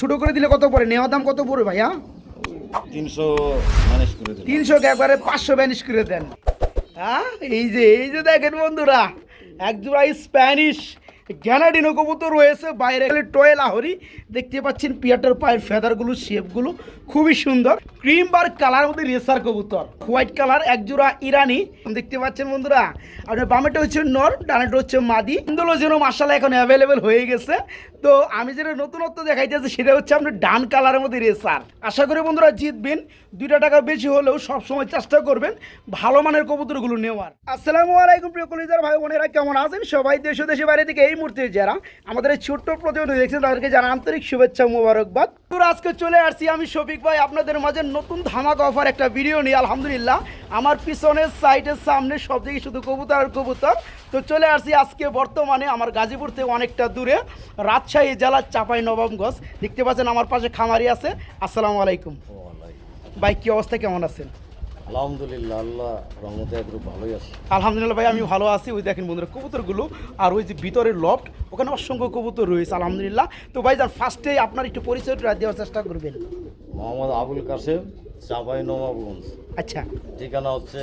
ছোট করে দিলে কত পড়ে? নেওয়া দাম কত পড়বে ভাইয়া? তিনশো তিনশো একবারে পাঁচশো ব্যানিশ করে দেন। হ্যাঁ এই যে এই যে দেখেন বন্ধুরা এক জোড়া স্প্যানিশ গ্যানাডিনো কবুতর রয়েছে, বাইরে টয়ে লাহরি দেখতে পাচ্ছেন পিয়াটার পায়ের ফেদারগুলো, শেপগুলো খুবই সুন্দর। ক্রিম বার কালার মধ্যে রেসার কবুতর। হোয়াইট কালার এক জোড়া ইরানি। দেখতে পাচ্ছেন বন্ধুরা, আপনার বামেটা হচ্ছে নর ডানেটা হচ্ছে মাদি। ইন্দোলো যেন মাসালা এখন অ্যাভেলেবেল হয়ে গেছে। তো আমি যেটা নতুনত্ব দেখাইতেছি সেটা হচ্ছে আপনার ডান কালারের মধ্যে রেসার। আশা করি বন্ধুরা জিতবেন। দুইটা টাকা বেশি হলেও সবসময় চেষ্টা করবেন ভালো মানের কবুতরগুলো নেওয়ার। আসসালামু আলাইকুম প্রিয় কলিজার ভাই বোনেরা, কেমন আছেন? সবাই দেশ দেশে বাইরে থেকে এই মুহূর্তে যারা আমাদের এই ছোট্ট প্রতিবেদন দেখছেন, তাদেরকে জানা আন্তরিক শুভেচ্ছা মুবারকবাদ। আজকে চলে আসছি আমি শফিক ভাই, আপনাদের মাঝে নতুন ধামাকা অফার একটা ভিডিও নিয়ে, আলহামদুলিল্লাহ। আমার পিছনের সাইডের সামনে সব দিকে শুধু কবুতর আর কবুতর। তো চলে আসছি আজকে বর্তমানে আমার গাজীপুর থেকে অনেকটা দূরে, রাজশাহী জেলার চাপাই নবাবগঞ্জ দেখতে পাচ্ছেন আমার পাশে খামারি আছে। আসসালামু আলাইকুম। ভাই কি অবস্থা? কেমন আছেন? আলহামদুলিল্লাহ আল্লাহ রহমতে একটু ভালোই আছে। আলহামদুলিল্লাহ ভাই আমি ভালো আছি। ওই দেখেন বন্ধুরা কবুতরগুলো আর ওই যে ভিতরের লফট ওখানে অসংখ্য কবুতর রয়েছে আলহামদুলিল্লাহ। তো ভাই যান ফার্স্টে আপনার একটু পরিচয়টা দেওয়ার চেষ্টা করবেন। মোহাম্মদ আবুল কাসেম চাপাই নবাবগঞ্জ। আচ্ছা। ঠিকানা হচ্ছে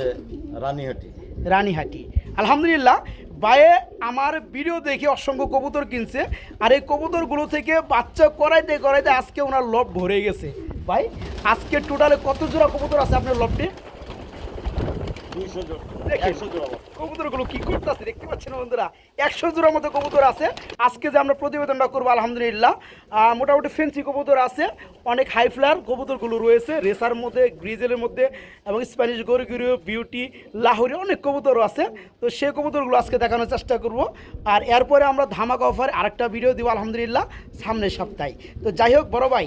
রানীহাটি। রানীহাটি। আলহামদুলিল্লাহ ভাইয়ে, আমার ভিডিও দেখে অসংখ্য কবুতর কিনছে। আর এই কবুতরগুলো থেকে বাচ্চা করাইতে করাইতে আজকে ওনার লভ ভরে গেছে। ভাই, আজকে টোটালে কত জোড়া কবুতর আছে আপনার লবটে দুইশো জোড়া দেখেন। একশো জোড়া মতো। কবুতরগুলো কি করতেছে দেখতে পাচ্ছেন বন্ধুরা? একশো জোড়ার মতো কবুতর আছে। আজকে যে আমরা প্রতিবেদনটা করব আলহামদুলিল্লাহ। মোটামুটি ফেন্সি কবুতর আছে অনেক হাই ফ্লায়ার কবুতরগুলো রয়েছে রেসার মধ্যে গ্রিজেলের মধ্যে এবং স্প্যানিশ গরুগিরিও বিউটি লাহোরি অনেক কবুতরও আছে। তো সেই কবুতরগুলো আজকে দেখানোর চেষ্টা করব। আর এরপরে আমরা ধামাকা অফার আরেকটা ভিডিও দিব আলহামদুলিল্লাহ সামনের সপ্তাহে। তো যাই হোক বড় ভাই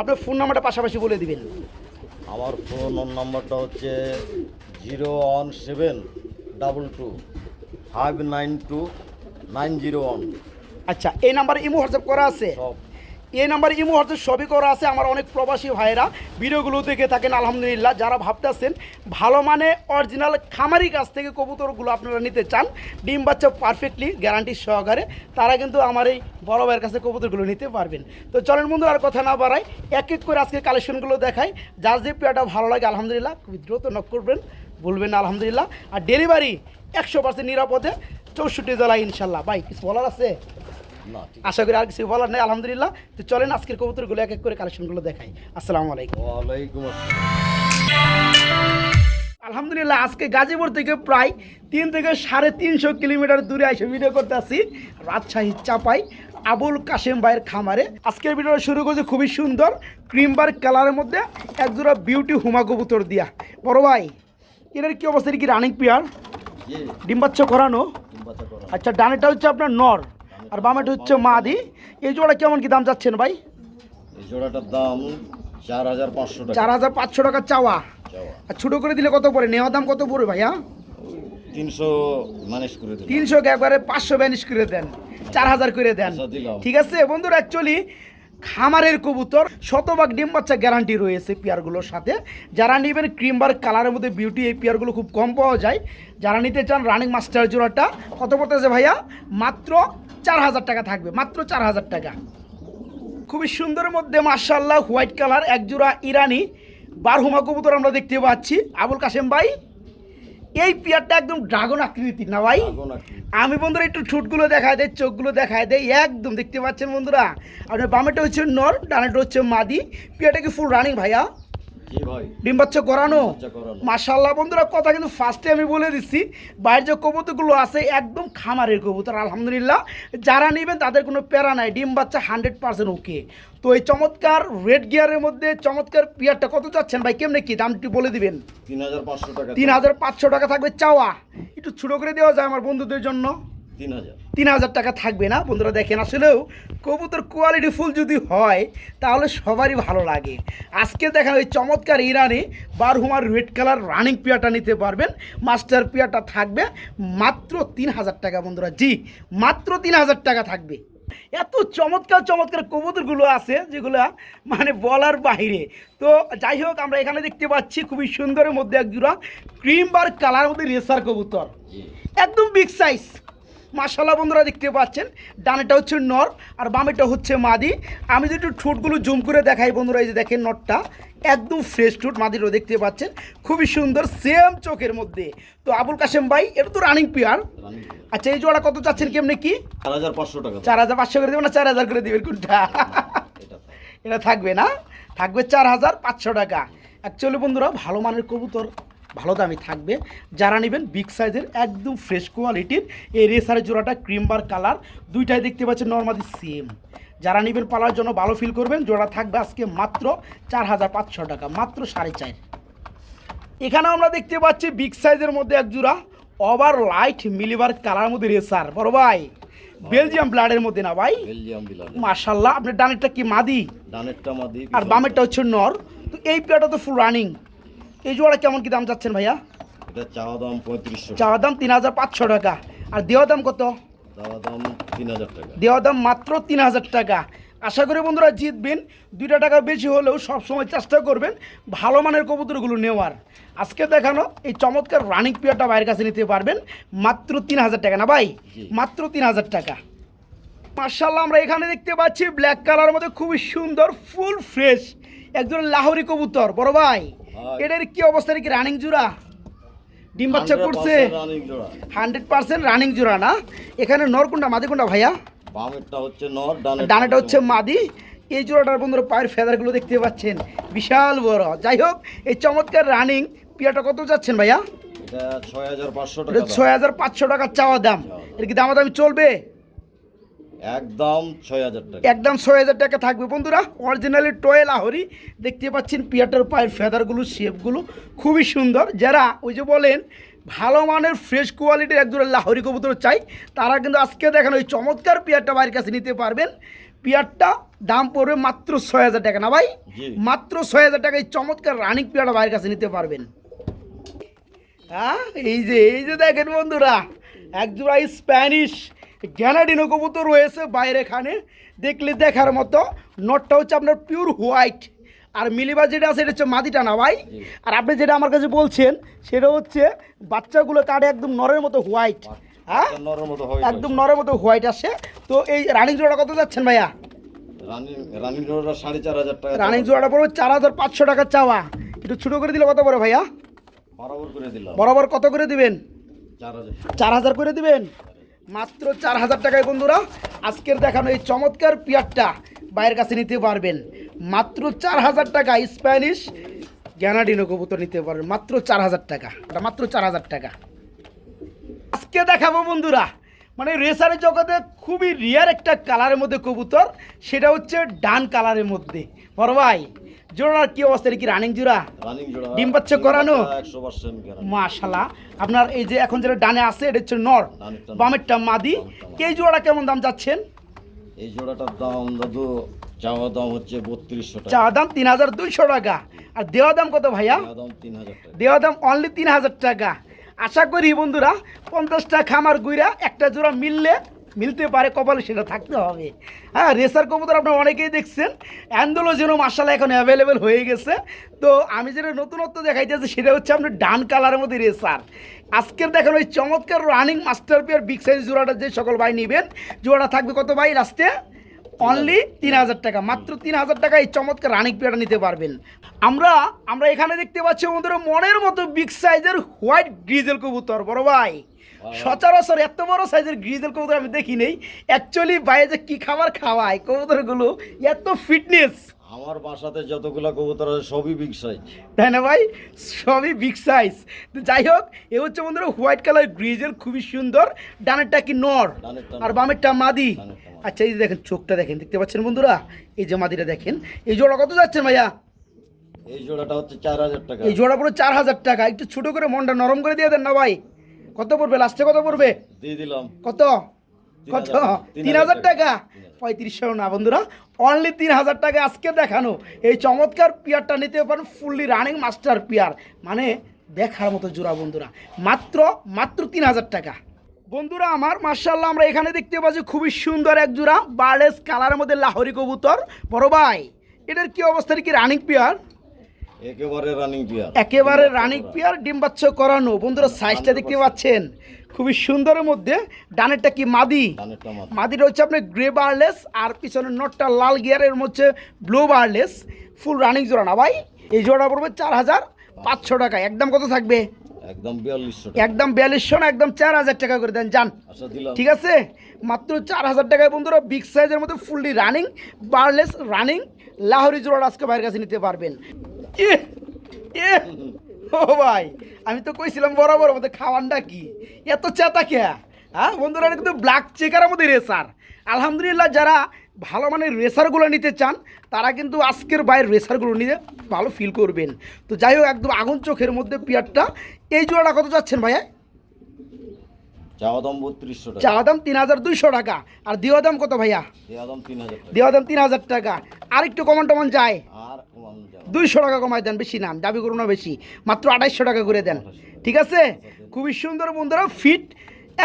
আপনার ফোন নাম্বারটা পাশাপাশি বলে দিবেন। আমার ফোন নাম্বারটা হচ্ছে zero one seven double two five nine two nine zero one. আচ্ছা এই নাম্বারে ইমো হোয়াটসঅ্যাপ করা আছে? সব। এই নাম্বারে ইমো হোয়াটসঅ্যাপ সবই করা আছে আমার অনেক প্রবাসী ভাইয়েরা। ভিডিওগুলো দেখে থাকেন আলহামদুলিল্লাহ। যারা ভাবতেছেন ভালো মানে অরিজিনাল খামারি কাছ থেকে কবুতরগুলো আপনারা নিতে চান ডিম বাচ্চা পারফেক্টলি গ্যারান্টি সহকারে তারা কিন্তু আমার এই বড় ভাইয়ের কাছে কবুতরগুলো নিতে পারবেন। তো চলেন বন্ধু আর কথা না বাড়াই এক এক করে আজকে কালেকশনগুলো দেখাই। যার যে পেয়াটা ভালো লাগে আলহামদুলিল্লাহ খুবই দ্রুত নক করবেন। বলবেন না আলহামদুলিল্লাহ। আর ডেলিভারি একশো পার্সেন্ট নিরাপদে চৌষট্টি জেলায় ইনশাল্লাহ। ভাই কিছু বলার আছে? আশা করি আর কিছু বলার নেই আলহামদুলিল্লাহ। তো চলেন আজকের কবুতরগুলো এক এক করে কালেকশনগুলো দেখাই। আসসালামু আলাইকুম। ওয়ালাইকুম আসসালাম। আলহামদুলিল্লাহ আজকে গাজীপুর থেকে প্রায় তিন থেকে সাড়ে তিনশো কিলোমিটার দূরে এসে ভিডিও করতে আসি। রাজশাহী চাপাই আবুল কাশেম ভাইয়ের খামারে। আজকের ভিডিওটা শুরু করছে খুবই সুন্দর ক্রিমবার কালারের মধ্যে একজোড়া বিউটি হুমা কবুতর দিয়া। বড় ভাই এটার কি অবস্থা? কি রানিং পেয়ার? জি। ডিম করানো? আচ্ছা ডানেটা হচ্ছে আপনার নর আর বামেটা হচ্ছে মাদি। এই জোড়া কেমন কি দাম যাচ্ছেন ভাই? এই জোড়াটার দাম চার হাজার পাঁচশো টাকা। চার হাজার পাঁচশো টাকা চাওয়া। আর ছোটো করে দিলে কত পড়ে? নেওয়া দাম কত পড়বে ভাইয়া? তিনশো ম্যানেজ করে তিনশো একবারে পাঁচশো ব্যানিশ করে দেন। চার হাজার করে দেন। আচ্ছা, ঠিক আছে বন্ধুরা অ্যাকচুয়ালি খামারের কবুতর, শতভাগ ডিম বাচ্চা গ্যারান্টি রয়েছে পেয়ারগুলোর সাথে। যারা নেবেন ক্রিম বার কালারের মধ্যে বিউটি এই পেয়ারগুলো খুব কম পাওয়া যায়। যারা নিতে চান রানিং মাস্টার জোড়াটা, কত পড়তেছে ভাইয়া? মাত্র চার হাজার টাকা থাকবে, মাত্র চার হাজার টাকা। খুবই সুন্দরের মধ্যে মার্শাল্লাহ হোয়াইট কালার এক জোড়া ইরানি বারহুমা কবুতর আমরা দেখতে পাচ্ছি। আবুল কাশেম ভাই এই পিয়ারটা একদম ড্রাগন আকৃতির না ভাই? আমি বন্ধুরা একটু ঠোঁটগুলো দেখায় দেয় চোখগুলো দেখায় দেয় একদম দেখতে পাচ্ছেন বন্ধুরা? আপনার বামেটা হচ্ছে নর ডানেটা হচ্ছে মাদি। পেয়ারটা কি ফুল রানিং ভাইয়া? ডিম বাচ্চা করানো মাশাল্লাহ বন্ধুরা কথা কিন্তু ফার্স্টে আমি বলে দিচ্ছি বাইরের যে কবুতরগুলো আছে একদম খামারের কবুতর আলহামদুলিল্লাহ। যারা নেবেন তাদের কোনো প্যারা নাই ডিম বাচ্চা হান্ড্রেড পার্সেন্ট ওকে তো এই চমৎকার রেড গিয়ারের মধ্যে চমৎকার পিয়ারটা কত চাচ্ছেন ভাই? কেমনে কি? দামটি বলে দিবেন। তিন হাজার পাঁচশো টাকা। তিন হাজার পাঁচশো টাকা থাকবে চাওয়া। একটু ছোটো করে দেওয়া যায় আমার বন্ধুদের জন্য। তিন হাজার। টাকা থাকবে না। বন্ধুরা দেখেন আসলেও কবুতর কোয়ালিটি ফুল যদি হয় তাহলে সবারই ভালো লাগে। আজকে দেখেন ওই চমৎকার ইরানি বারহুমার রেড কালার রানিং পিয়াটা নিতে পারবেন। মাস্টার পিয়াটা থাকবে মাত্র তিন হাজার টাকা বন্ধুরা। জি মাত্র তিন হাজার টাকা থাকবে। এত চমৎকার চমৎকার কবুতরগুলো আছে যেগুলো মানে বলার বাইরে। তো যাই হোক আমরা এখানে দেখতে পাচ্ছি খুবই সুন্দরের মধ্যে একজোড়া ক্রিম বার কালার মধ্যে রেসার কবুতর। একদম বিগ সাইজ মাশাল্লাহ বন্ধুরা দেখতে পাচ্ছেন। ডানেটা হচ্ছে নর আর বামেটা হচ্ছে মাদি। আমি যদি একটু ঠোঁটগুলো জুম করে দেখাই বন্ধুরা এই যে দেখেন নটটা একদম ফ্রেশ ঠোঁট মাদিরও দেখতে পাচ্ছেন। খুবই সুন্দর সেম চোখের মধ্যে। তো আবুল কাশেম ভাই এটা তো রানিং পিয়ার আচ্ছা এই জোড়া কত চাচ্ছেন কেমনে কি? চার হাজার পাঁচশো টাকা। চার হাজার পাঁচশো করে দেবেন না চার হাজার করে দেবেন কোনটা? এটা এটা থাকবে না? থাকবে চার হাজার পাঁচশো টাকা। অ্যাকচুয়ালি বন্ধুরা ভালো মানের কবুতর ভালো দামি থাকবে। যারা নেবেন বিগ সাইজের একদম ফ্রেশ কোয়ালিটির এই রেসারের জোড়াটা ক্রিম বার কালার দুইটাই দেখতে পাচ্ছেন নর্মালি সেম যারা নেবেন পালার জন্য ভালো ফিল করবেন জোড়া থাকবে আজকে মাত্র চার হাজার পাঁচশো টাকা মাত্র সাড়ে চার। এখানে আমরা দেখতে পাচ্ছি বিগ সাইজের মধ্যে এক জোড়া over light mealy bar colour মধ্যে রেসার বড় ভাই। বেলজিয়াম ব্লাডের মধ্যে না ভাই? বেলজিয়াম আপনার ডানেরটা কি মাদি? ডানেরটা মাদি আর বামেরটা হচ্ছে নর। তো এই পেয়ারটা তো ফুল রানিং এই জোড়া কেমন কি দাম চাচ্ছেন ভাইয়া? এটা চাওয়া দাম পঁয়ত্রিশশো। চাওয়া দাম তিন হাজার পাঁচশো টাকা। আর দেওয়া দাম কত? চাওয়া দাম তিন হাজার টাকা। দেওয়া দাম মাত্র তিন হাজার টাকা। আশা করি বন্ধুরা জিতবেন। দুইটা টাকা বেশি হলেও সবসময় চেষ্টা করবেন ভালো মানের কবুতরগুলো নেওয়ার। আজকে দেখানো এই চমৎকার রানিং পেয়ারটা বাইরের কাছে নিতে পারবেন। মাত্র তিন হাজার টাকা না ভাই? মাত্র তিন হাজার টাকা। মার্শাল্লাহ আমরা এখানে দেখতে পাচ্ছি ব্ল্যাক কালার মধ্যে খুবই সুন্দর ফুল ফ্রেশ একজন লাহোরি কবুতর। বড় ভাই। এটার কি অবস্থা? কি রানিং জুড়া? ডিম বাচ্চা করছে। 100% রানিং জোড়া। হান্ড্রেড পার্সেন্ট রানিং জোড়া না? এখানে নরকুন্ডা মাদি কোনটা ভাইয়া? বামেরটা হচ্ছে নর ডানাটা হচ্ছে মাদি। এই জোড়াটার বন্ধুরা পায়ের ফেদারগুলো দেখতে পাচ্ছেন। বিশাল বড়। যাই হোক এই চমৎকার রানিং পিয়াটা কত যাচ্ছেন ভাইয়া? এটা ছয় হাজার পাঁচশো টাকা ছয় হাজার পাঁচশো টাকা চাওয়া দাম। এর কি দামাদামি চলবে? একদম ছয় হাজার টাকা। একদম ছয় হাজার টাকা থাকবে। বন্ধুরা অরিজিনালি টয়েল আহরি দেখতে পাচ্ছেন পিয়াটার পায়ের ফেদারগুলো শেপগুলো খুবই সুন্দর। যারা ওই যে বলেন ভালো মানের ফ্রেশ কোয়ালিটির একজোড়া লাহরি কবুতর চাই তারা কিন্তু আজকে দেখেন ওই চমৎকার পিয়ারটা বাড়ির কাছে নিতে পারবেন। পিয়ারটা দাম পড়বে মাত্র ছয় হাজার টাকা। না ভাই? মাত্র ছয় হাজার টাকা এই চমৎকার রানিং পিয়ারটা বাড়ির কাছে নিতে পারবেন। হ্যাঁ এই যে এই যে দেখেন বন্ধুরা একজোড়া স্প্যানিশ গ্যানাডিনো কবুতর রয়েছে বাইরে এখানে। দেখলে দেখার মতো নটটা হচ্ছে আপনার পিওর হোয়াইট আর মিলিবার যেটা আছে এটা হচ্ছে মাদিটা না ভাই? আর আপনি যেটা আমার কাছে বলছেন সেটা হচ্ছে বাচ্চাগুলো কাটে একদম নরের মতো হোয়াইট হ্যাঁ? একদম নরের মতো হোয়াইট আসে। তো এই রানিং জোড়া কত যাচ্ছেন ভাইয়া? রানিং জোড়াটা সাড়ে চার হাজার টাকা রানিং জোড়াটা পড়বে চার হাজার পাঁচশো টাকা চাওয়া। একটু ছোটো করে দিলে কত পড়ে ভাইয়া? বরাবর করে দিলাম। বরাবর কত করে দিবেন? চার হাজার করে দিবেন? মাত্র চার হাজার টাকায় বন্ধুরা, আজকের দেখানো এই চমৎকার পিয়ারটা বাইরের কাছে নিতে পারবেন। মাত্র চার হাজার টাকা, স্প্যানিশ গ্যানাডিনো কবুতর নিতে পারবেন। মাত্র চার হাজার টাকা মাত্র চার হাজার টাকা। আজকে দেখাবো বন্ধুরা মানে রেসারের জগতে খুবই রিয়ার একটা কালারের মধ্যে কবুতর, সেটা হচ্ছে ডান কালারের মধ্যে। বড় ভাই জোড়ার কি অবস্থা? কি রানিং জোড়া? রানিং জোড়া। ডিম বাচ্চা করানো? একশো পার্সেন্ট মাশাল্লাহ আপনার এই যে এখন যেটা ডানে আছে এটা হচ্ছে নর। বামেরটা মাদি। এই জোড়াটা কেমন দাম যাচ্ছেন এই জোড়াটার দাম দাদু চাওয়া দাম হচ্ছে বত্রিশশো টাকা। চা দাম তিন হাজার দুইশো টাকা। আর দেওয়া দাম কত ভাইয়া? চাওয়া দেওয়া দাম অনলি তিন হাজার টাকা। আশা করি বন্ধুরা পঞ্চাশটা খামার গুইরা একটা জোড়া মিললে মিলতে পারে কপালে, সেটা থাকতে হবে। হ্যাঁ রেসার কবুতর আপনারা অনেকেই দেখছেন। অ্যান্ডোলো যেন মার্শাল এখন অ্যাভেলেবেল হয়ে গেছে। তো আমি যেটা নতুনত্ব দেখাইতেছি সেটা হচ্ছে আপনার ডান কালারের মধ্যে রেসার। আজকের দেখেন ওই চমৎকার running master pair big size জোড়াটা যে সকল ভাই নেবেন, জোড়াটা থাকবে কত ভাই? লাস্টে অনলি তিন হাজার টাকা। মাত্র তিন হাজার টাকা এই চমৎকার রানিক পেয়ারটা নিতে পারবেন। আমরা আমরা এখানে দেখতে পাচ্ছি বন্ধুরা মনের মতো বিগ সাইজের হোয়াইট গ্রিজেল কবুতর। বড় ভাই। সচরাচর এত বড় সাইজের গ্রিজেল কবুতর আমি দেখি নেই। অ্যাকচুয়ালি বাইরে যে কী খাবার খাওয়ায় কবুতরগুলো এত ফিটনেস আমার বাসাতে যতগুলা কবুতর আছে সবই বিগ সাইজ তাই না ভাই? সবই বিগ সাইজ তো যাই হোক এ হচ্ছে বন্ধুরা হোয়াইট কালার গ্রিজেল খুবই সুন্দর। ডানেরটা কি নর? আর বামেরটা মাদি। আচ্ছা এই দেখেন চোখটা দেখেন দেখতে পাচ্ছেন বন্ধুরা? এই যে মাদিটা দেখেন। এই জোড়া কত যাচ্ছেন ভাইয়া? এই জোড়াটা হচ্ছে চার হাজার টাকা। এই জোড়া পুরো চার হাজার টাকা। একটু ছোট করে মনটা নরম করে দিয়ে দেন না ভাই? কত পড়বে? লাস্টে কত পড়বে? দিয়ে দিলাম। কত? কত? তিন হাজার টাকা। পঁয়ত্রিশশো না বন্ধুরা। অনলি তিন হাজার টাকা আজকে দেখানো। এই চমৎকার পিয়ারটা নিতে পারেন ফুললি রানিং মাস্টার পিয়ার। মানে দেখার মতো জোড়া বন্ধুরা। মাত্র মাত্র তিন হাজার টাকা। বন্ধুরা আমার মার্শাল্লাহ আমরা এখানে দেখতে পাচ্ছি খুবই সুন্দর এক জোড়া বার্ডেস কালারের মধ্যে লাহরি কবুতর। বড় ভাই এটার কি অবস্থা? কি রানিং পিয়ার একেবারে রানিং পিয়ার একেবারে রানিক পিয়ার ডিম বাচ্চা করানো। বন্ধুরা সাইজটা দেখতে পাচ্ছেন। খুবই সুন্দরের মধ্যে। ডানেরটা কি মাদি? মাদিটা হচ্ছে আপনার গ্রে বারলেস আর পিছনের নটটা লাল গিয়ারের হচ্ছে ব্লু বারলেস ফুল রানিং জোড়া না ভাই? এই জোড়া পড়বে চার হাজার পাঁচশো টাকা। একদম কত থাকবে? একদম বিয়াল্লিশশো একদম বিয়াল্লিশশো না একদম চার হাজার টাকা করে দেন। যান। আচ্ছা ঠিক আছে? মাত্র চার হাজার টাকায় বন্ধুরা বিগ সাইজের মধ্যে fully running barless running Lahori জোড়া আজকে বাইরের কাছে নিতে পারবেন। ইহ, ইহ, ও ভাই আমি তো কইছিলাম বরাবর মধ্যে খাওয়ানটা কি? এত চেতা কে? হ্যাঁ বন্ধুরা এটা কিন্তু ব্ল্যাক চেকারের মধ্যে রেসার আলহামদুলিল্লাহ যারা ভালো মানের রেসারগুলো নিতে চান তারা কিন্তু আজকের বাইরের রেসারগুলো নিয়ে ভালো ফিল করবেন। তো যাই হোক একদম আগুন চোখের মধ্যে পিয়ারটা। এই জোড়াটা কত যাচ্ছেন ভাইয়া? চাওয়া দাম বত্রিশশো টাকা। চাওয়া দাম তিন হাজার দুইশো টাকা। আর দেওয়া দাম কত ভাইয়া? দেওয়া দাম তিন হাজার টাকা। দেওয়া দাম তিন হাজার টাকা। আর একটু কমান টমান যায়। দুইশো টাকা কমাই দেন, বেশি নাম দাবি করুন না বেশি, মাত্র আড়াইশো টাকা করে দেন। ঠিক আছে? খুবই সুন্দর বন্ধুরা ফিট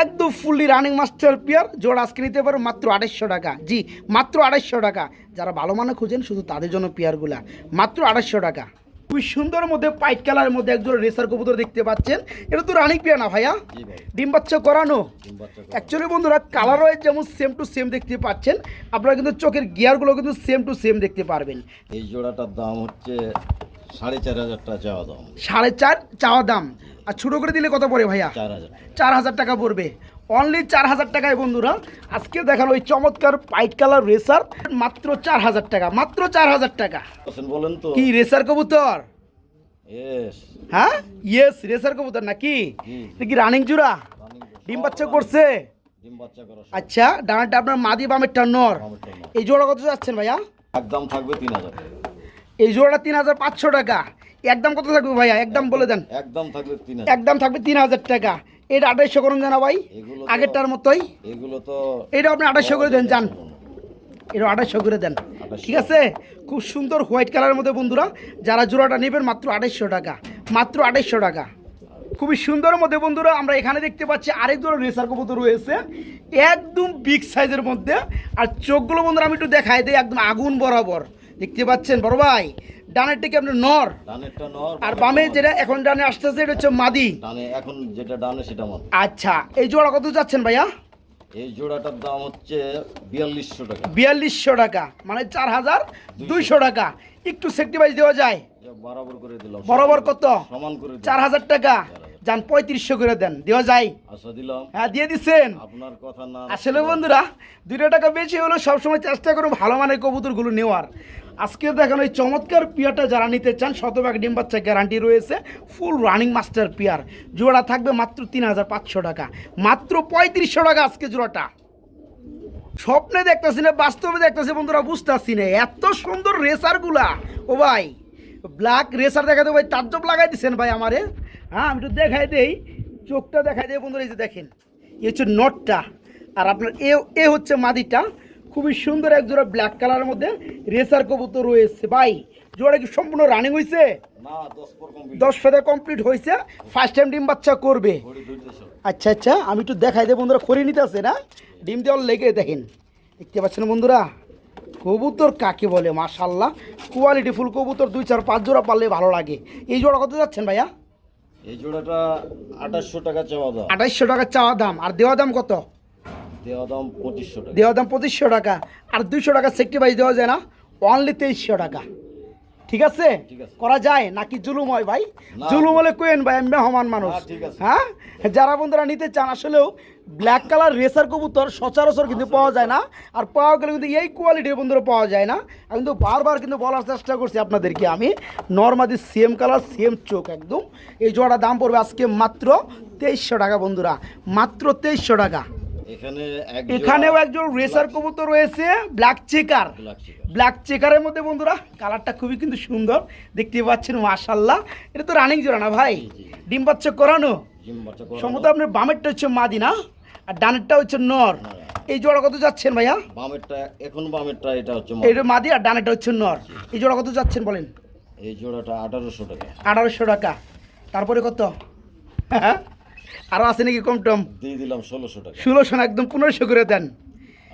একদম ফুললি রানিং মাস্টার পিয়ার জোর আজকে নিতে পারো, মাত্র আড়াইশো টাকা। জি, মাত্র আড়াইশো টাকা। যারা ভালো মানে খুঁজেন, শুধু তাদের জন্য পিয়ারগুলা মাত্র আড়াইশো টাকা। খুবই সুন্দর মধ্যে পাইট কালারের মধ্যে একজোড়া রেসার কবুতর দেখতে পাচ্ছেন। এটা তো রানিং পিয়ার না ভাইয়া? ডিম বাচ্চা করানো? অ্যাকচুয়ালি বন্ধুরা কালার ওয়াইজ যেমন সেম টু সেম দেখতে পাচ্ছেন আপনারা কিন্তু চোখের গিয়ারগুলো কিন্তু সেম টু সেম দেখতে পারবেন। এই জোড়াটার দাম হচ্ছে সাড়ে চার হাজার টাকা চাওয়া দাম। সাড়ে চার চাওয়া দাম। আর ছোটো করে দিলে কত পড়ে ভাইয়া? চার হাজার টাকা পড়বে। অনলি চার হাজার টাকায় বন্ধুরা। আজকে দেখাল ওই চমৎকার পাইট কালার রেসার মাত্র চার হাজার টাকা মাত্র চার হাজার টাকা। বলেন তো। কি রেসার কবুতর? হ্যাঁ? ইয়েস রেসার কবুতর নাকি। কি রানিং জুড়া? ডিম বাচ্চা করছে। আচ্ছা ডানাটা আপনার মাদি বামেরটা নর এই জোড়া কত যাচ্ছেন ভাইয়া? একদম থাকবে তিন হাজার। এই জোড়াটা তিন হাজার পাঁচশো টাকা। একদম কত থাকবে ভাইয়া? একদম বলে দেন। একদম থাকবে একদম থাকবে তিন হাজার টাকা। এটা আড়াইশো করুন জানা ভাই আগেরটার মতোই। এগুলো তো এটা আপনি আড়াইশো করে দেন যান এটা আড়াইশো করে দেন। ঠিক আছে? খুব সুন্দর হোয়াইট কালারের মধ্যে বন্ধুরা যারা জোড়াটা নেবেন মাত্র আড়াইশো টাকা মাত্র আড়াইশো টাকা। খুবই সুন্দর মধ্যে বন্ধুরা আমরা এখানে দেখতে পাচ্ছি আরেক জোড়া রেসার কবুতর রয়েছে একদম বিগ সাইজের মধ্যে। আর চোখগুলো বন্ধুরা আমি একটু দেখাই দিই একদম আগুন বরাবর। দেখতে পাচ্ছেন বড় ভাই ডানের থেকে আপনি নর। ডানেরটা নর আর বামে যেটা এখন ডানে আসতেছে এটা হচ্ছে মাদি। ডানে এখন যেটা ডানে সেটা মাত্র আচ্ছা এই জোড়া কত যাচ্ছেন ভাইয়া? এই জোড়াটার দাম হচ্ছে বিয়াল্লিশশো টাকা। বিয়াল্লিশশো টাকা মানে চার হাজার দুইশো। টাকা। একটু সেক্টিভাইজ দেওয়া যায়। বরাবর করে দিলাম। বরাবর কত? সমান করে। চার হাজার টাকা। যান পঁয়ত্রিশশো করে দেন দেওয়া যায়। আচ্ছা দিলাম। হ্যাঁ দিয়ে দিচ্ছেন। আপনার কথা না আসলে বন্ধুরা দুটো টাকা বেশি হলেও সবসময় চেষ্টা করুন ভালো মানের কবুতরগুলো নেওয়ার। আজকে দেখেন ওই চমৎকার পিয়ারটা যারা নিতে চান, শতভাগ ডিম বাচ্চা গ্যারান্টি রয়েছে ফুল রানিং মাস্টার পিয়ার। জোড়া থাকবে মাত্র তিন হাজার পাঁচশো টাকা। মাত্র পঁয়ত্রিশশো টাকা আজকে জোড়াটা। স্বপ্নে দেখতেছি না, বাস্তবে দেখতেছি বন্ধুরা, বুঝতেছি না। এত সুন্দর রেসারগুলা। ও ভাই ব্ল্যাক রেসার দেখাতে ভাই, তাজ্জব লাগাই দিচ্ছেন ভাই আমারে। হ্যাঁ আমি একটু দেখাই দেই, চোখটা দেখাই দেই, বন্ধুরা, এই যে দেখেন। এই হচ্ছে নটটা, আর আপনার এ এ হচ্ছে মাদিটা। খুবই সুন্দর এক জোড়া ব্ল্যাক কালারের মধ্যে রেসার কবুতর রয়েছে। ভাই জোড়া কি সম্পূর্ণ রানিং হয়েছে দশ কমপ্লিট ফেদা কমপ্লিট হয়েছে ফার্স্ট টাইম ডিম বাচ্চা করবে। আচ্ছা আচ্ছা আমি একটু দেখাই দেয় বন্ধুরা করে নিতে আছে না? ডিম দেওয়ার লেগে দেখেন। দেখতে পাচ্ছেন বন্ধুরা? কবুতর কাকে বলে মাশাল্লাহ কোয়ালিটি ফুল কবুতর দুই চার পাঁচ জোড়া পারলে ভালো লাগে। এই জোড়া কত যাচ্ছেন ভাইয়া? এই জোড়াটা আঠাশশো টাকা চাওয়া দাম। আঠাইশশো টাকা চাওয়া দাম। আর দেওয়া দাম কত? দেওয়া দাম পঁচিশশো টাকা। আর দুইশো টাকা সেক্টি বাইজ দেওয়া যায় না অনলি তেইশশো টাকা। ঠিক আছে? করা যায়? নাকি জুলুম হয় ভাই? জুলুম হলে কোয়েন ভাই আমি মেহমান মানুষ। হ্যাঁ? যারা বন্ধুরা নিতে চান আসলেও ব্ল্যাক কালার রেসার কবুতর সচরাচর কিন্তু পাওয়া যায় না। আর পাওয়া গেলে কিন্তু এই কোয়ালিটির বন্ধুরা পাওয়া যায় না। আমি কিন্তু বারবার কিন্তু বলার চেষ্টা করছি আপনাদেরকে আমি। নর্মাদি সেম কালার সেম চোখ একদম। এই জোড়াটা দাম পড়বে আজকে মাত্র তেইশশো টাকা বন্ধুরা। মাত্র তেইশশো টাকা। এখানেও একজন রেসার কবুতর রয়েছে ব্ল্যাক চেকার ব্ল্যাক চেকারের মধ্যে বন্ধুরা কালারটা খুবই কিন্তু সুন্দর। দেখতে পাচ্ছেন মাশাল্লাহ এটা তো রানিং জোড়া না ভাই? ডিম বাচ্চা করানো। সম্ভবত আপনার বামেরটা হচ্ছে মাদি না আর ডানেরটা হচ্ছে নর। এই জোড়া কত যাচ্ছেন ভাইয়া? বামেরটা এখন বামেরটা এটা হচ্ছে এটা মাদি আর ডানেরটা হচ্ছে নর। এই জোড়া কত যাচ্ছেন বলেন? এই জোড়াটা আঠারোশো টাকা। আঠারোশো টাকা। তারপরে কত? হ্যাঁ। আরও আছে নাকি কম টম? দিয়ে দিলাম ষোলোশো টাকা। ষোলোশো না একদম পনেরোশো করে দেন।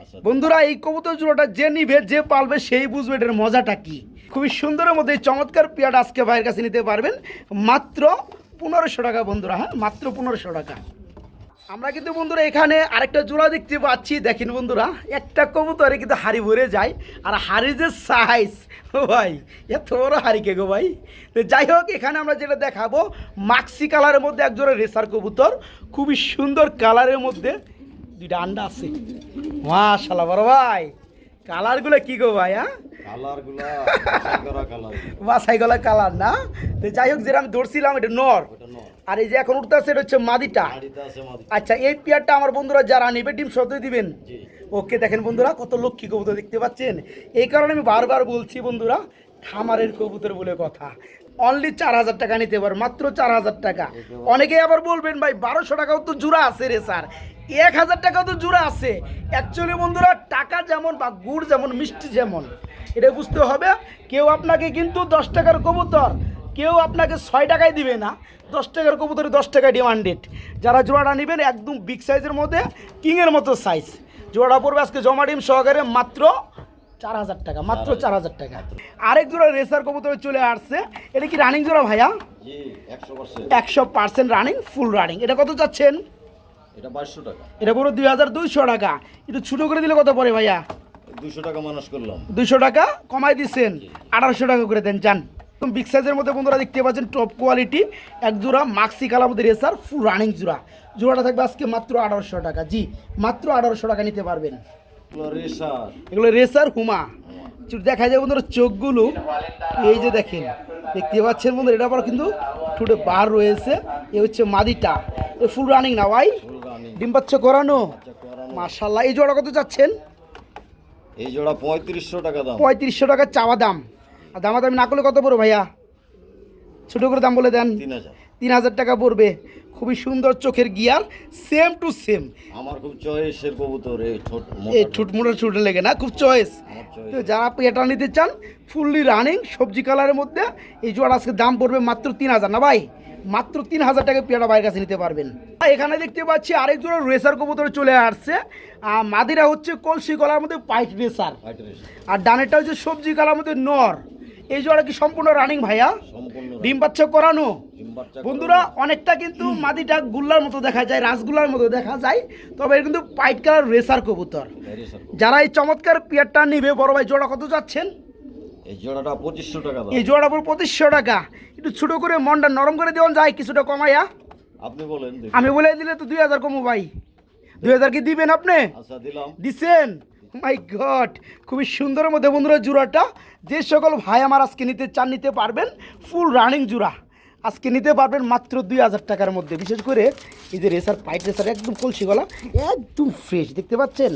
আচ্ছা বন্ধুরা এই কবুতর জোড়াটা যে নিবে যে পালবে সেই বুঝবে এটার মজাটা কি। খুবই সুন্দরের মধ্যে চমৎকার পেয়ারটা আজকে ভাইয়ের কাছে নিতে পারবেন। মাত্র পনেরোশো টাকা বন্ধুরা হ্যাঁ? মাত্র পনেরোশো টাকা। আমরা কিন্তু বন্ধুরা এখানে আরেকটা জোড়া দেখতে পাচ্ছি। দেখেন বন্ধুরা একটা কবুতরে কিন্তু হাড়ি ভরে যায় আর হাড়ি যে সাইজ ও ভাই এত বড় হাড়ি কে গো ভাই? তো যাই হোক এখানে আমরা যেটা দেখাবো মাক্সি কালারের মধ্যে এক জোড়া রেসার কবুতর খুবই সুন্দর কালারের মধ্যে দুইটা আন্ডা আছে। মাশাল্লাহ বড় ভাই কালারগুলো কি গো ভাই হ্যাঁ? বাসাই গলা কালার না? তো যাই হোক যেটা আমি ধরছিলাম এটা নর। আর এই যে এখন উঠতে আছে এটা হচ্ছে মাদিটা। আচ্ছা এই পেয়ারটা আমার বন্ধুরা যারা নেবে ডিম সত্যি দিবেন? ওকে দেখেন বন্ধুরা কত লক্ষ্মী কবুতর দেখতে পাচ্ছেন। এই কারণে আমি বারবার বলছি বন্ধুরা খামারের কবুতর বলে কথা। অনলি চার হাজার টাকা নিতে পারো মাত্র চার হাজার টাকা। অনেকেই আবার বলবেন ভাই বারোশো টাকাও তো জোড়া আছে রে স্যার। এক হাজার টাকাও তো জোড়া আছে। অ্যাকচুয়ালি বন্ধুরা টাকা যেমন বা গুড় যেমন মিষ্টি যেমন এটা বুঝতে হবে। কেউ আপনাকে কিন্তু দশ টাকার কবুতর কেউ আপনাকে ছয় টাকায় দিবে না দশ টাকার কবুতরে দশ টাকায় ডিমান্ডেড যারা জোড়াটা নেবেন একদম বিগ সাইজের মধ্যে কিংয়ের মতো সাইজ জোড়া পড়বে আজকে জমা ডিম সহকারে মাত্র চার হাজার টাকা মাত্র চার হাজার টাকা। আরেক জোড়া রেসার কবুতরে চলে আসছে এটা কি রানিং জোড়া ভাইয়া? একশো পার্সেন্ট রানিং ফুল রানিং এটা কত চাচ্ছেন? এটা বাইশশো টাকা। এটা পুরো দুই হাজার দুইশো টাকা। একটু ছোটো করে দিলে কত পড়ে ভাইয়া? দুশো টাকা মানুষ করলাম। দুইশো টাকা কমাই দিচ্ছেন। আঠারোশো টাকা করে দেন যান। বিগ সাইজের মধ্যে বন্ধুরা দেখতে পাচ্ছেন টপ কোয়ালিটি এক জোড়া মাক্সি কালার মধ্যে রেসার ফুল রানিং জোড়া। জোড়াটা থাকবে আজকে মাত্র আঠারোশো টাকা। জি মাত্র আঠারোশো টাকা নিতে পারবেন। এগুলো রেসার হুমা দেখা যায় বন্ধুরা চোখগুলো। এই যে দেখেন দেখতে পাচ্ছেন বন্ধুরা এটা আবার কিন্তু ঠুটে বার রয়েছে। এ হচ্ছে মাদিটা। এ ফুল রানিং না ভাই? ডিম বাচ্চা করানো। মার্শাল্লাহ এই জোড়া কত চাচ্ছেন? এই জোড়া পঁয়ত্রিশশো টাকা দাম। পঁয়ত্রিশশো টাকা চাওয়া দাম। আর দামাদামি না করলে কত পড়ো ভাইয়া? ছোটো করে দাম বলে দেন। তিন হাজার। টাকা পড়বে। খুবই সুন্দর চোখের গিয়ার সেম টু সেম আমার খুব চয়েসের কবুতর এই ছোট এই ছুট। লেগে না খুব চয়েস তো যারা এটা নিতে চান ফুললি রানিং সবজি কালারের মধ্যে এই জোড়া আজকে দাম পড়বে মাত্র তিন হাজার না ভাই? মাত্র তিন হাজার টাকা পেয়ারা বাইরের কাছে নিতে পারবেন। এখানে দেখতে পাচ্ছি আরেক জোড়া রেসার কবুতর চলে আসছে। আর মাদিরা হচ্ছে কলসি কলার মধ্যে পাইট রেসার রেসার আর ডানেরটা হচ্ছে সবজি কালার মধ্যে নর। এই জোড়া কি সম্পূর্ণ রানিং ভাইয়া? ডিম বাচ্চা করানো? বন্ধুরা অনেকটা কিন্তু মাদিটা গুল্লার মতো দেখা যায় রাসগুল্লার মতো দেখা যায়। তবে কিন্তু পাইট কালার রেসার কবুতর। যারা এই চমৎকার পেয়ারটা নিবে বড় ভাই জোড়া কত যাচ্ছেন? এই জোড়াটা পঁচিশশো টাকা এই পুরো পঁচিশশো টাকা। একটু ছোটো করে মনটা নরম করে দেওয়া যায় কিছুটা কমাইয়া আপনি বলেন আমি বলে দিলে তো দুই হাজার কমো ভাই। দুই হাজার কি দিবেন আপনি? আচ্ছা দিলাম। দিছেন? মাই গড, খুবই সুন্দরের মধ্যে বন্ধুরা জোড়াটা যে সকল ভাই আমার আজকে নিতে চান, নিতে পারবেন। ফুল রানিং জোড়া আজকে নিতে পারবেন মাত্র দুই হাজার টাকার মধ্যে। বিশেষ করে এই যে রেসার, পাইট রেসার, একদম কলসি গলা, একদম ফ্রেশ দেখতে পাচ্ছেন?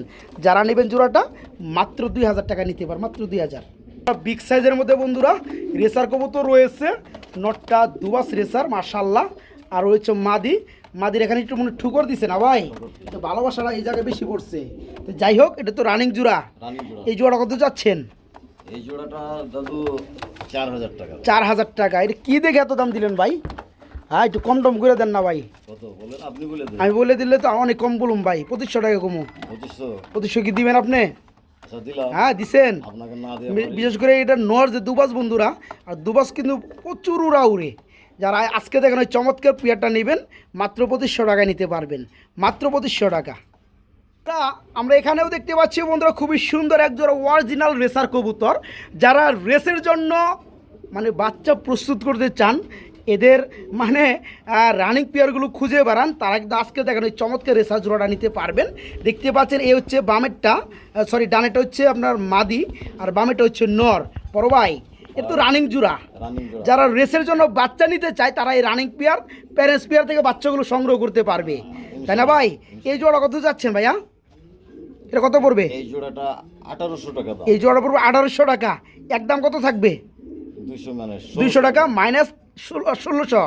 যারা নেবেন জোড়াটা মাত্র দুই হাজার টাকা নিতে পার, মাত্র দুই হাজার। বিগ সাইজের মধ্যে বন্ধুরা, রেসার কবুতর রয়েছে। নটটা দুবাস রেসার মার্শাল্লাহ আর রয়েছে মাদি। মাদির এখানে একটু মনে ঠুকর দিছে না ভাই? তো ভালোবাসাটা এই জায়গায় বেশি পড়ছে। তো যাই হোক এটা তো রানিং জোড়া। এই জোড়া কত যাচ্ছেন? এই জোড়াটা দাদু চার হাজার টাকা। চার হাজার টাকা। এটা কি দেখে এত দাম দিলেন ভাই? হ্যাঁ একটু কম টম করে দেন না ভাই। কত? বলেন আপনি বলে দেন। আমি বলে দিলে তো অনেক কম বলুন ভাই। পঁচিশশো টাকা কমু। পঁচিশশো। কি দিবেন আপনি? আচ্ছা হ্যাঁ দিছেন। বিশেষ করে এটা নর যে দুবাস বন্ধুরা আর দুবাস কিন্তু প্রচুর উড়া উড়ে। যারা আজকে দেখেন ওই চমৎকার পেয়ারটা নেবেন, মাত্র পঁচিশশো টাকায় নিতে পারবেন। মাত্র পঁচিশশো টাকা। তা আমরা এখানেও দেখতে পাচ্ছি বন্ধুরা, খুবই সুন্দর একজোড়া অরিজিনাল রেসার কবুতর। যারা রেসের জন্য মানে বাচ্চা প্রস্তুত করতে চান, এদের মানে রানিং পেয়ারগুলো খুঁজে বেড়ান, তারা কিন্তু আজকে দেখেন ওই চমৎকার রেসার জোড়াটা নিতে পারবেন। দেখতে পাচ্ছেন এই হচ্ছে বামেরটা সরি ডানেটা হচ্ছে আপনার মাদি, আর বামেরটা হচ্ছে নর। বড় ভাই এ তো রানিং জোড়া। যারা রেসের জন্য বাচ্চা নিতে চায় তারা এই রানিং পেয়ার প্যারেন্টস পেয়ার থেকে বাচ্চাগুলো সংগ্রহ করতে পারবে। তাই না ভাই? এই জোড়া কত যাচ্ছেন ভাইয়া? এটা কত পড়বে? এই জোড়াটা আঠারোশো টাকা এই জোড়া পড়বে আঠারোশো টাকা। একদম কত থাকবে? দুইশো মানে টাকা মাইনাস ষোলো ষোলোশো।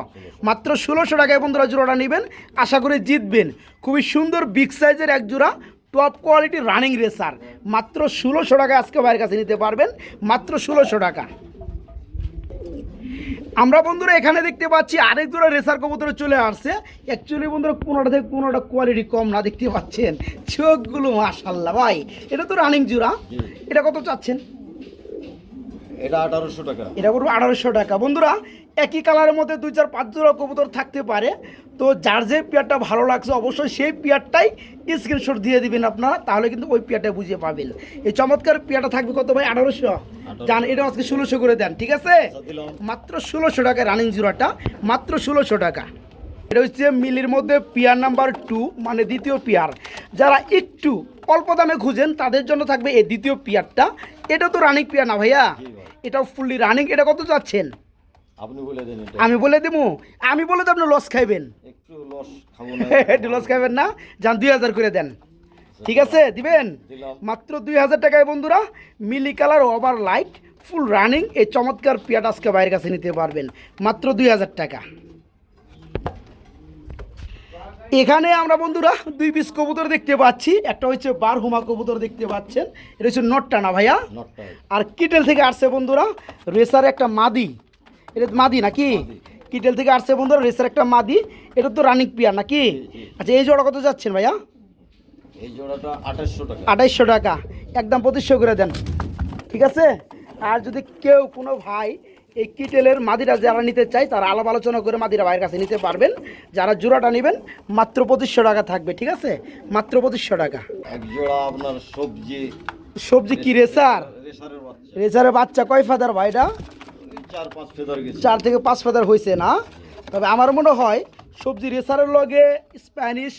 মাত্র ষোলোশো টাকায় বন্ধুরা জোড়াটা নেবেন। আশা করে জিতবেন। খুবই সুন্দর বিগ সাইজের এক জোড়া টপ কোয়ালিটি রানিং রেসার মাত্র ষোলোশো টাকা আজকে বাইরের কাছে নিতে পারবেন। মাত্র ষোলোশো টাকা। আমরা বন্ধুরা এখানে দেখতে পাচ্ছি আরেক জোড়া রেসার কবুতরে চলে আসছে। অ্যাকচুয়ালি বন্ধুরা কোনোটা থেকে কোনোটা কোয়ালিটি কম না দেখতে পাচ্ছেন? চোখগুলো মাশাল্লাহ ভাই এটা তো রানিং জোড়া। এটা কত চাচ্ছেন? এটা আঠারোশো টাকা। এটা বলব আঠারোশো টাকা। বন্ধুরা একই কালারের মধ্যে দুই চার পাঁচ জোড়া কবুতর থাকতে পারে। তো যার যে পেয়ারটা ভালো লাগছে অবশ্যই সেই পেয়ারটাই স্ক্রিনশট দিয়ে দিবেন আপনারা তাহলে কিন্তু ওই পেয়ারটা বুঝে পাবেন। এই চমৎকার পেয়ারটা থাকবে কত ভাই? আঠারোশো। জান এটা আজকে ষোলোশো করে দেন ঠিক আছে? আচ্ছা, মাত্র ষোলোশো টাকা রানিং জোড়াটা মাত্র ষোলোশো টাকা। এটা হচ্ছে মিলির মধ্যে পিয়ার নাম্বার টু মানে দ্বিতীয় পিয়ার। যারা একটু অল্প দামে খুঁজেন তাদের জন্য থাকবে এই দ্বিতীয় পিয়ারটা। এটা তো রানিং পিয়ার না ভাইয়া। এটাও ফুললি রানিং এটা কত যাচ্ছেন আপনি বলে দিন আমি বলে দেবো আমি বলে তো আপনি লস খাইবেন। একটু লস খাব না। একটু লস খাইবেন না। যান দুই হাজার করে দেন। ঠিক আছে? দিবেন? মাত্র দুই হাজার টাকায় বন্ধুরা mealy colour over light full running এই চমৎকার পিয়াটা আজকে বাইরের কাছে নিতে পারবেন। মাত্র দুই হাজার টাকা। এখানে আমরা বন্ধুরা দুই পিস কবুতর দেখতে পাচ্ছি। একটা হচ্ছে বার হুমা কবুতর দেখতে পাচ্ছেন। এটা হচ্ছে নটটা না ভাইয়া আর কিটেল থেকে আসছে বন্ধুরা রেসার একটা মাদি। এটা মাদি নাকি? কিটেল থেকে আসছে বন্ধুরা রেসার একটা মাদি। এটা তো রানিং পিয়ার নাকি? আচ্ছা এই জোড়া কত যাচ্ছেন ভাইয়া? এই জোড়াটা আঠাশশো টাকা। আঠাইশশো টাকা। একদম পঁচিশশো করে দেন। ঠিক আছে? আর যদি কেউ কোনো ভাই এই কিটেলের মাদিরা যারা নিতে চায় তারা আলাপ আলোচনা করে মাদিরা ভাইয়ের কাছে নিতে পারবেন। যারা জোড়াটা নেবেন মাত্র পঁচিশশো টাকা থাকবে ঠিক আছে? মাত্র পঁচিশশো টাকা। এক জোড়া আপনার সবজি। সবজি কি রেসার? রেসারের বাচ্চা। রেসারের বাচ্চা কয় ফাদার ভাইটা? চার থেকে পাঁচ ফেদার হয়েছে না। তবে আমার মনে হয় সবজি রেসারের লগে স্প্যানিশ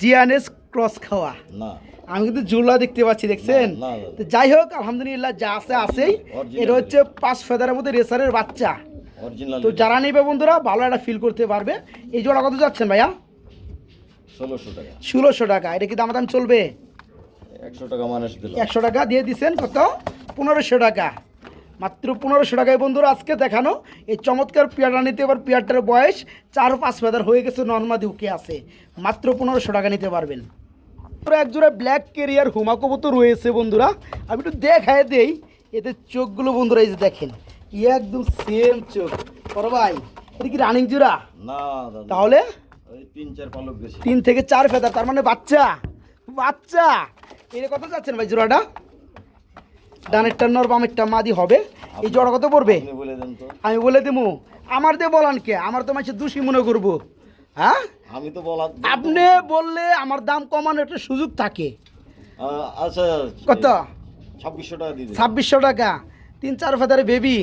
জিয়ানেস ক্রস খাওয়া। আমি কিন্তু জুলা দেখতে পাচ্ছি দেখছেন। তো যাই হোক আলহামদুলিল্লাহ যা আছে আছেই। এটা হচ্ছে পাঁচ ফেদারের মধ্যে রেসারের বাচ্চা। তো যারা নেবে বন্ধুরা ভালো একটা ফিল করতে পারবে। এই জোড়া কত যাচ্ছেন ভাইয়া? ষোলোশো টাকা। এটা কি দাম দামাদাম চলবে? একশো টাকা মানুষ একশো টাকা দিয়ে দিচ্ছেন কত? পনেরোশো টাকা। মাত্র পনেরোশো টাকায় বন্ধুরা আজকে দেখানো এই চমৎকার পেয়ারটা নিতে এবার পেয়ারটার বয়স চার পাঁচ ফেদার হয়ে গেছে নর্মাদি উকে আছে। মাত্র পনেরোশো টাকা নিতে পারবেন। তারপরে একজোড়া ব্ল্যাক কেরিয়ার হুমা কবুতর রয়েছে বন্ধুরা। আমি একটু দেখায় দেই এতে চোখগুলো বন্ধুরা এই যে দেখেন একদম সেম চোখ। বড় ভাই এটা কি রানিং জোড়া? না তাহলে? তিন থেকে চার ফেদার তার মানে বাচ্চা। বাচ্চা। এর কত যাচ্ছেন ভাই জোড়াটা? ডানেরটা নর বামেরটা মাদি হবে। এই জোড়া কত পড়বে? আমি বলে দেবো আমার দিয়ে বলান কে? আমার তো মাসে দোষী মনে করব। হ্যাঁ? আমি তো বলা আপনি বললে আমার দাম কমানোর একটা সুযোগ থাকে। আচ্ছা কত? ছাব্বিশশো টাকা দিন। ছাব্বিশশো টাকা। তিন চার ফেদারে বেবি।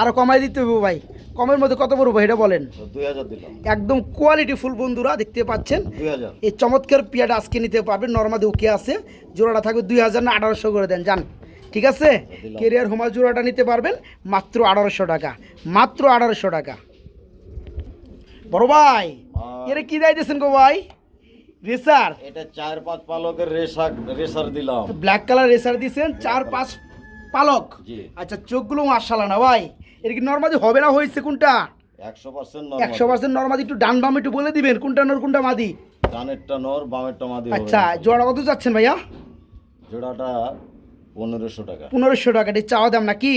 আরও কমাই দিতে হবে ভাই। কমের মধ্যে কত পড়ব এটা বলেন। একদম কোয়ালিটি ফুল বন্ধুরা দেখতে পাচ্ছেন? এই চমৎকার পিয়াটা আজকে নিতে পারবেন। নর্মাদি ওকে আছে। জোড়াটা থাকবে দুই হাজার না আঠারোশো করে দেন যান। ঠিক আছে? কেরিয়ার হোমা জোড়াটা নিতে পারবেন মাত্র আঠারোশো টাকা মাত্র আঠারোশো টাকা। বড় ভাই আর- এর কি দিয়েছেন গো ভাই? রেসার। এটা চার পাঁচ পালকের রেসার রেসার দিলাম। ব্ল্যাক কালার রেসার দিয়েছেন চার পাঁচ পালক। আচ্ছা চোখগুলো মার্শালা না ভাই? এর কি নর্মাদি হবে না হয়েছে কোনটা? একশো পার্সেন্ট নর্মাদি একটু ডান বাম একটু বলে দিবেন কোনটা নর কোনটা মাদি? ডানেরটা নর বামেরটা মাদি আচ্ছা জোড়া কত যাচ্ছেন ভাইয়া? জোড়াটা পনেরোশো টাকা। পনেরোশো টাকা এটা চাওয়া দাম নাকি?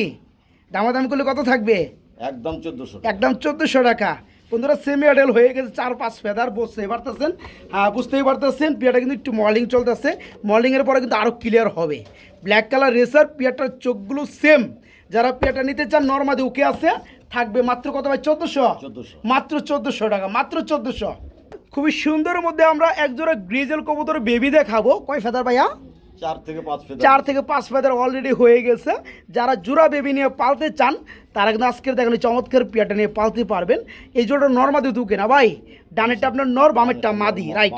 দামাদামি করলে কত থাকবে? একদম চোদ্দোশো একদম চোদ্দোশো টাকা। বন্ধুরা সেমি অডেল হয়ে গেছে চার পাঁচ ফেদার বুঝতেই পারতেছেন। বুঝতেই পারতেছেন পিয়াটা কিন্তু একটু মডেলিং চলতেছে। মডেলিংয়ের পরে কিন্তু আরও ক্লিয়ার হবে। ব্ল্যাক কালার রেসার পিয়াটার চোখগুলো সেম যারা পিয়াটা নিতে চান নর্মাদি ওকে আছে। থাকবে মাত্র কত ভাই? চোদ্দোশো? চোদ্দোশো। মাত্র চোদ্দোশো টাকা মাত্র চোদ্দোশো। খুবই সুন্দরের মধ্যে আমরা একজোড়া গ্রিজেল কবুতর বেবি দেখাবো। কয় ফেদার ভাইয়া? চার থেকে পাঁচ ফেদার। অলরেডি হয়ে গেছে। যারা জোড়া বেবি নিয়ে পালতে চান তারা কিন্তু আজকের দেখেন এই চমৎকার পিয়াটা নিয়ে পালতে পারবেন। এই জোড়া নর্মাদি দুকে না ভাই? ডানেরটা আপনার নর বামেরটা মাদি রাইট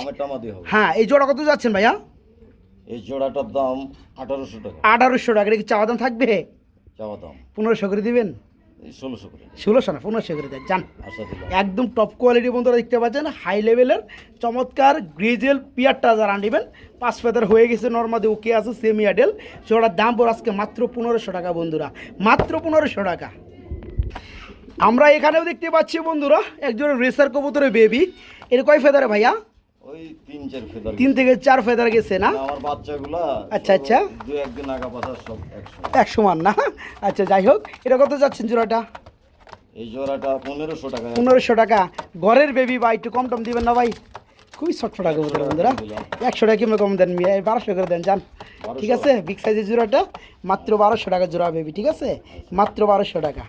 হ্যাঁ এই জোড়া কত যাচ্ছেন ভাইয়া? এই জোড়াটার দাম আঠারোশো টাকা। আঠারোশো টাকা এটা কি চাওয়া দাম থাকবে? চাওয়া দাম। পনেরোশো করে দিবেন? ষোলোশো করে। ষোলোশো না পনেরোশো করে দেন যান একদম টপ কোয়ালিটি বন্ধুরা দেখতে পাচ্ছেন হাই লেভেলের চমৎকার গ্রিজেল পিয়ারটা যারা নেবেন পাঁচ ফেদার হয়ে গেছে নর্মাদি ওকে আছে সেমি আডেল সেটার দাম পড়ে আজকে মাত্র পনেরোশো টাকা বন্ধুরা মাত্র পনেরোশো টাকা। আমরা এখানেও দেখতে পাচ্ছি বন্ধুরা একজন রেসার কবুতরের বেবি এর কয় ফেদারে ভাইয়া? ওই তিন চার ফেদার তিন থেকে চার ফেদার গেছে না? আমার বাচ্চাগুলা আচ্ছা, আচ্ছা। দু একদিন আগা পাতা সব একশো এক সমান না? আচ্ছা যাই হোক এটা কত যাচ্ছেন জোড়াটা? এই জোড়াটা পনেরোশো টাকা। পনেরোশো টাকা। ঘরের বেবি ভাই একটু কম টম দিবেন না ভাই? খুবই ছটফটা কবুতর বন্ধুরা। একশো টাকা কিমে কম দেন মিয়া বারোশো করে দেন যান। ঠিক আছে? বিগ সাইজের জোড়াটা মাত্র বারোশো টাকা জোড়া বেবি ঠিক আছে? মাত্র বারোশো টাকা।